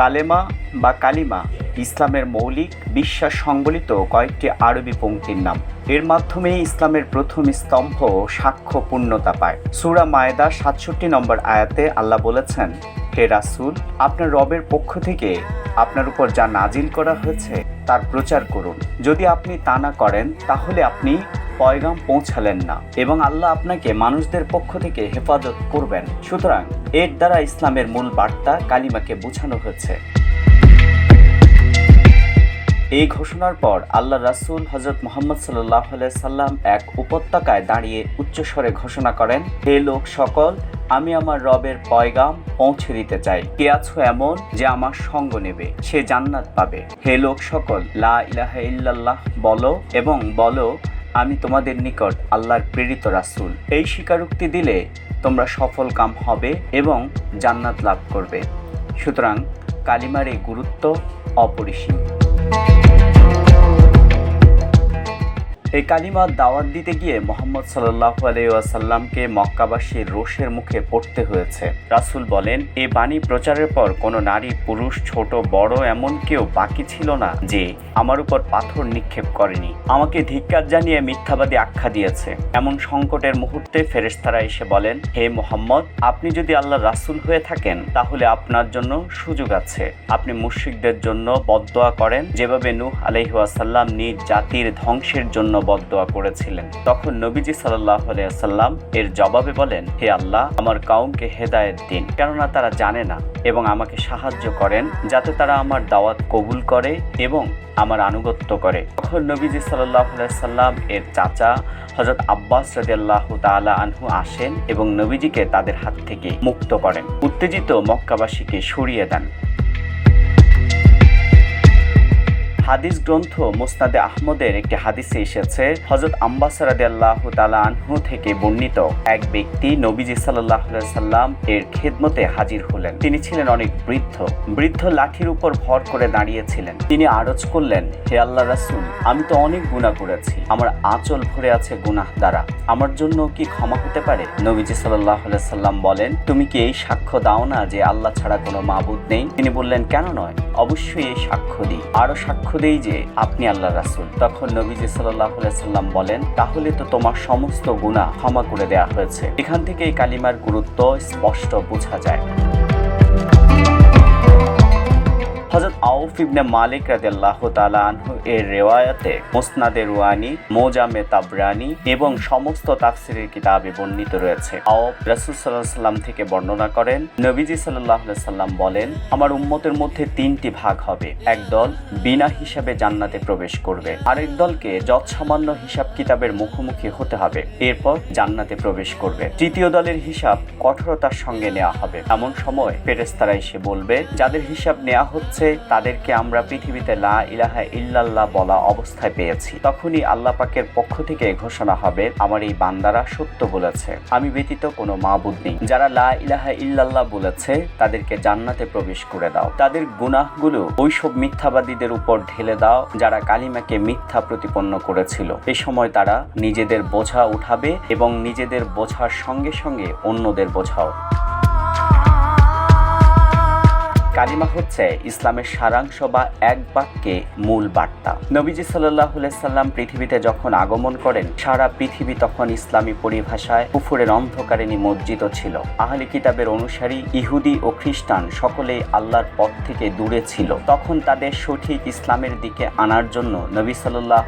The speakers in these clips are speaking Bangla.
কালেমা বা কালিমা ইসলামের মৌলিক বিশ্বাস সংবলিত কয়েকটি আরবি পঙ্ক্তির নাম। এর মাধ্যমে ইসলামের প্রথম স্তম্ভ সাক্ষ্য পূর্ণতা পায়। সুরা মায়দা সাতষট্টি নম্বর আয়াতে আল্লাহ বলেছেন হে রাসুল, আপনার রবের পক্ষ থেকে আপনার উপর যা নাজিল করা হয়েছে তার প্রচার করুন। যদি আপনি তা না করেন, তাহলে আপনি পয়গাম পৌঁছালেন না এবং আল্লাহ আপনাকে মানুষদের পক্ষ থেকে হেফাজত করবেন। সুতরাং এর দ্বারা ইসলামের মূল বার্তা কালিমাকে বোঝানো হয়েছে। এই ঘোষণার পর আল্লাহ রাসূল হজরত মোহাম্মদ সাল্লাহ সাল্লাম এক উপত্যকায় দাঁড়িয়ে উচ্চস্বরে ঘোষণা করেন, হে লোক সকল, আমি আমার রবের পয়গাম পৌঁছে দিতে চাই। কে আছো এমন যে আমার সঙ্গ নেবে? সে জান্নাত পাবে। হে লোক সকল, লা ইলাহা ইল্লাল্লাহ বলো এবং বলো, আমি তোমাদের নিকট আল্লাহর প্রেরিত রাসূল। এই স্বীকারোক্তি দিলে তোমরা সফল কাম হবে এবং জান্নাত লাভ করবে। সুতরাং কালিমার এই গুরুত্ব অপরিসীম। এই কালিমার দাওয়াত দিতে গিয়ে মোহাম্মদ সাল্লাহ আলাইসাল্লামকে মক্কাবাসীর রোষের মুখে পড়তে হয়েছে। রাসূল বলেন, এ বাণী প্রচারের পর কোনো নারী, পুরুষ, ছোট, বড়, এমন কেউ বাকি ছিল না যে আমার উপর পাথর নিক্ষেপ করেনি। আমাকে ধিক্কার জানিয়ে মিথ্যাবাদী আখ্যা দিয়েছে। এমন সংকটের মুহূর্তে ফেরেশতারা এসে বলেন, হে মোহাম্মদ, আপনি যদি আল্লাহ রাসূল হয়ে থাকেন, তাহলে আপনার জন্য সুযোগ আছে। আপনি মুশরিকদের জন্য বদদোয়া করেন। যেভাবে নূহ আলাইহাসাল্লাম নিজ জাতির ধ্বংসের জন্য বদদোয়া করেছিলেন। তখন নবীজি সাল্লাহ আলাইসাল্লাম এর জবাবে বলেন, হে আল্লাহ, আমার কাউমকে হেদায়েত দিন, কেননা তারা জানে না এবং আমাকে সাহায্য করেন যাতে তারা আমার দাওয়াত কবুল করে এবং আমার আনুগত্য করে। তখন নবীজি সাল্লাহ সাল্লাম এর চাচা হজরত আব্বাস রাদিয়াল্লাহ তাআলা আনহু আসেন এবং নবীজিকে তাদের হাত থেকে মুক্ত করেন। উত্তেজিত মক্কাবাসীকে সরিয়ে দেন। হাদিস গ্রন্থ মোস্তাদে আহমদের একটি হাদিসে এসেছে হজরত আম্বাসারাদ আল্লাহ থেকে বর্ণিত এক ব্যক্তি নবীজি সাল্লাহ সাল্লাম এর খেদমতে হাজির হলেন। তিনি ছিলেন অনেক বৃদ্ধ। বৃদ্ধ লাঠির উপর ভর করে দাঁড়িয়েছিলেন। তিনি আরজ করলেন, হে আল্লাহ রাসুল, আমি তো অনেক গুণা করেছি। আমার আঁচল ভরে আছে গুনাহ দ্বারা। আমার জন্য কি ক্ষমা হতে পারে? নবীজি সাল্লাহ সাল্লাম বলেন, তুমি কি এই সাক্ষ্য দাও না যে আল্লাহ ছাড়া কোনো মাবুদ নেই? তিনি বললেন, কেন নয়? অবশ্যই এই সাক্ষ্য দিই। আরও সাক্ষ্য দেই যে আপনি আল্লাহ রাসুল। তখন নবীজি সাল্লাহ সাল্লাম বলেন, তাহলে তো তোমার সমস্ত গুণা ক্ষমা করে দেয়া হয়েছে। এখান থেকে এই কালিমার গুরুত্ব স্পষ্ট বোঝা যায়। হজরত আউফ ইবনে মালিক রাদিয়াল্লাহু তাআলা আনহু এর রেওয়ায়াতে মুসনাদে রুয়ানি, মোজামে তাবরানি এবং সমস্ত তাফসিরের কিতাবে বর্ণিত রয়েছে। আউফ রাসূল সাল্লাল্লাহু সাল্লাম থেকে বর্ণনা করেন, নবীজি সাল্লাল্লাহু আলাইহি সাল্লাম বলেন, আমার উম্মতের মধ্যে তিনটি ভাগ হবে। এক দল বিনা হিসাবে জান্নাতে প্রবেশ করবে, আরেক দলকে যৎসামান্য হিসাব কিতাবের মুখোমুখি হতে হবে, এরপর জান্নাতে প্রবেশ করবে। তৃতীয় দলের হিসাব কঠোরতার সঙ্গে নেওয়া হবে। এমন সময় ফেরেশতারা এসে বলবে, যাদের হিসাব নেওয়া হচ্ছে তাদেরকে আমরা পৃথিবীতে লা ইলাহা ইল্লাল্লাহ বলা অবস্থায় পেয়েছি। তখনই আল্লাহ পাকের পক্ষ থেকে ঘোষণা হবে, আমার এই বান্দারা সত্য বলেছে। আমি ব্যতীত কোনো মাবুদ নেই। যারা লা ইলাহা ইল্লাল্লাহ বলেছে, তাদেরকে জান্নাতে প্রবেশ করে দাও। তাদের গুনাহগুলো ওইসব মিথ্যাবাদীদের উপর ঢেলে দাও, যারা কালিমাকে মিথ্যা প্রতিপন্ন করেছিল। এ সময় তারা নিজেদের বোঝা উঠাবে এবং নিজেদের বোঝার সঙ্গে সঙ্গে অন্যদের বোঝাও। কালিমা হচ্ছে ইসলামের সারাংশ বা এক বাক্যে মূল বার্তা। নবীজি সাল্লাম পৃথিবীতে যখন আগমন করেন, সারা পৃথিবী তখন ইসলামী পরিভাষায় কুফুরের অন্ধকারে নিমজ্জিত ছিল। আহলি কিতাবের অনুসারী ইহুদি ও খ্রিস্টান সকলেই আল্লাহর পথ থেকে দূরে ছিল। তখন তাদের সঠিক ইসলামের দিকে আনার জন্য নবী সাল্লাহ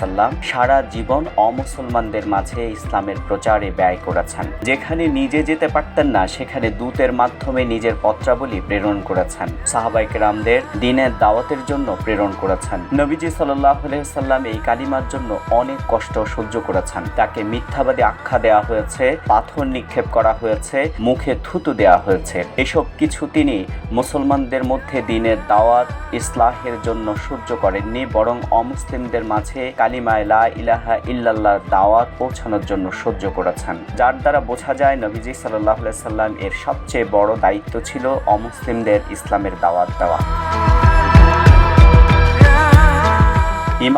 সাল্লাম সারা জীবন অমুসলমানদের মাঝে ইসলামের প্রচারে ব্যয় করেছেন। যেখানে নিজে যেতে পারতেন না, সেখানে দূতের মাধ্যমে নিজের পত্রাবলী প্রেরণ করেছেন। করেছেন। সাহাবাইক রামদের দিনের দাওয়াতের জন্য প্রেরণ করেছেন। নবীজি সাল্লাহ সাল্লাম এই কালিমার জন্য অনেক কষ্ট সহ্য করেছেন। তাকে মিথ্যাবাদী আখ্যা দেওয়া হয়েছে, পাথর নিক্ষেপ করা হয়েছে, মুখে থুতু দেওয়া হয়েছে। এসব কিছু তিনি মুসলমানদের মধ্যে দিনের দাওয়াত, ইসলাহের জন্য সহ্য করেননি, বরং অমুসলিমদের মাঝে কালিমায় লা ইলাহা ইল্লাল্লাহ দাওয়াত পৌঁছানোর জন্য সহ্য করেছেন। যার দ্বারা বোঝা যায়, নবীজি সাল্লাহ সাল্লাম এর সবচেয়ে বড় দায়িত্ব ছিল অমুসলিমদের ইসলামের দাওয়াত দেওয়া।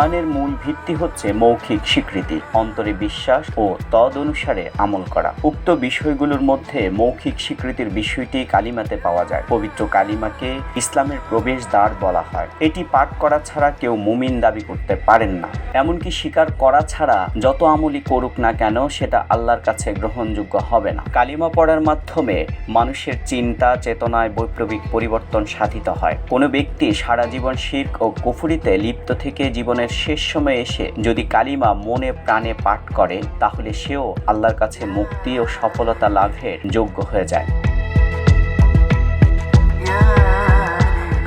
ইমানের মূল ভিত্তি হচ্ছে মৌখিক স্বীকৃতি, অন্তরে বিশ্বাস ও তদ অনুসারে আমল করা। উক্ত বিষয়গুলোর মধ্যে মৌখিক স্বীকৃতির বিষয়টি কালিমাতে পাওয়া যায়। পবিত্র কালিমাকে ইসলামের প্রবেশ দ্বার বলা হয়। এটি পাঠ করা ছাড়া কেউ মুমিন দাবি করতে পারেন না। এমনকি স্বীকার করা ছাড়া যত আমলই করুক না কেন, সেটা আল্লাহর কাছে গ্রহণযোগ্য হবে না। কালিমা পড়ার মাধ্যমে মানুষের চিন্তা, চেতনায় বৈপ্লবিক পরিবর্তন সাধিত হয়। কোনো ব্যক্তি সারা জীবন শির্ক ও কুফুরিতে লিপ্ত থেকে জীবনের শেষ সময়ে এসে যদি কালিমা মনে প্রাণে পাঠ করে, তাহলে সেও আল্লাহর কাছে মুক্তি ও সফলতা লাভের যোগ্য হয়ে যায়।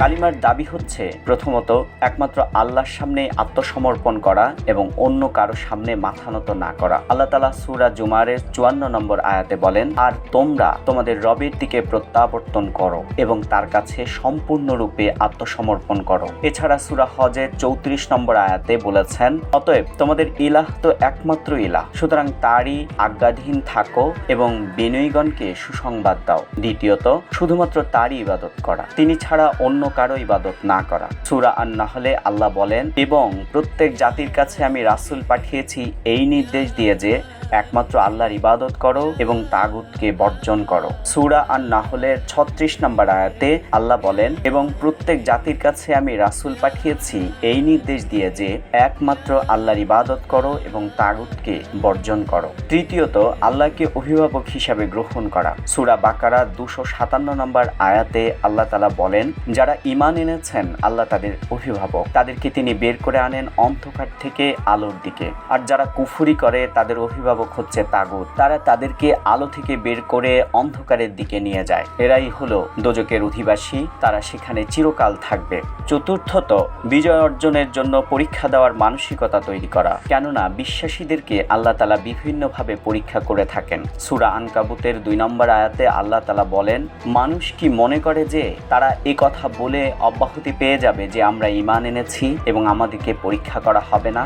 কালিমার দাবি হচ্ছে, প্রথমত, একমাত্র আল্লাহর সামনে আত্মসমর্পণ করা এবং অন্য কারও সামনে মাথা নত না করা। আল্লাহ তালা সুরা জুমারের চুয়ান্ন নম্বর আয়াতে বলেন, আর তোমরা তোমাদের রবের দিকে প্রত্যাবর্তন করো এবং তার কাছে সম্পূর্ণরূপে আত্মসমর্পণ করো। এছাড়া সুরা হজের চৌত্রিশ নম্বর আয়াতে বলেছেন, অতএব তোমাদের ইলাহ তো একমাত্র ইলাহ। সুতরাং তারই আজ্ঞাধীন থাকো এবং বিনয়ীগণকে সুসংবাদ দাও। দ্বিতীয়ত, শুধুমাত্র তারই ইবাদত করা। তিনি ছাড়া অন্য কারও ইবাদত না করা। সুরা আন নাহলে আল্লাহ বলেন, এবং প্রত্যেক জাতির কাছে আমি রাসুল পাঠিয়েছি এই নির্দেশ দিয়ে যে একমাত্র আল্লাহর ইবাদত করো এবং তাগুতকে বর্জন করো। সুরা আর নাহলের ছত্রিশ নম্বর আয়াতে আল্লাহ বলেন, এবং প্রত্যেক জাতির কাছে আমি রাসূল পাঠিয়েছি, এই নির্দেশ দিয়ে যে একমাত্র আল্লাহর ইবাদত করো এবং তাগুতকে বর্জন করো। তৃতীয়ত, আল্লাহকে অভিভাবক হিসাবে গ্রহণ করা। সুরা বাকারা দুশো সাতান্ন নম্বর আয়াতে আল্লাহ তালা বলেন, যারা ইমান এনেছেন, আল্লাহ তাদের অভিভাবক। তাদেরকে তিনি বের করে আনেন অন্ধকার থেকে আলোর দিকে। আর যারা কুফুরি করে, তাদের অভিভাবক হচ্ছে তাগুত তারা তাদেরকে আলো থেকে বের করে অন্ধকারের দিকে নিয়ে যায়। এরাই হলো দোজকের অধিবাসী। তারা সেখানে চিরকাল থাকবে। চতুর্থত, বিজয় অর্জনের জন্য পরীক্ষা দেওয়ার মানসিকতা তৈরি করা। কেননা, বিশ্বাসীদেরকে আল্লাহ তালা বিভিন্নভাবে পরীক্ষা করে থাকেন। সুরা আনকাবুতের দুই নম্বর আয়াতে আল্লাহ তালা বলেন, মানুষ কি মনে করে যে তারা এ কথা বলে অব্যাহতি পেয়ে যাবে যে আমরা ইমান এনেছি এবং আমাদেরকে পরীক্ষা করা হবে না?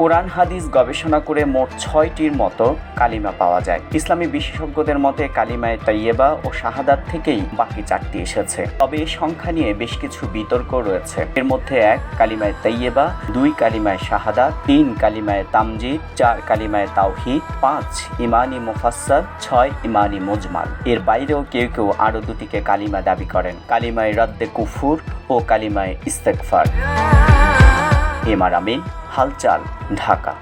কোরআন হাদিস গবেষণা করে মোট ছয়টির মতো কালিমা পাওয়া যায়। ইসলামী বিশেষজ্ঞদের মতে কালিমায় তাইয়েবা ও শাহাদাত থেকেই বাকি চারটি এসেছে। তবে এই সংখ্যা নিয়ে বেশ কিছু বিতর্ক রয়েছে। এর মধ্যে এক কালিমায় তাইয়েবা, দুই কালিমায় শাহাদাত, তিন কালিমায় তামজিদ, চার কালিমায় তাওহিদ, পাঁচ ইমানি মুফাসসাল, ছয় ইমানি মুজমাল। এর বাইরেও কেউ কেউ আরও দুটিকে কালিমা দাবি করেন। কালিমায় রদ্দে কুফুর ও কালিমায় ইস্তেকফার এম আর আমিন হালচাল ঢাকা।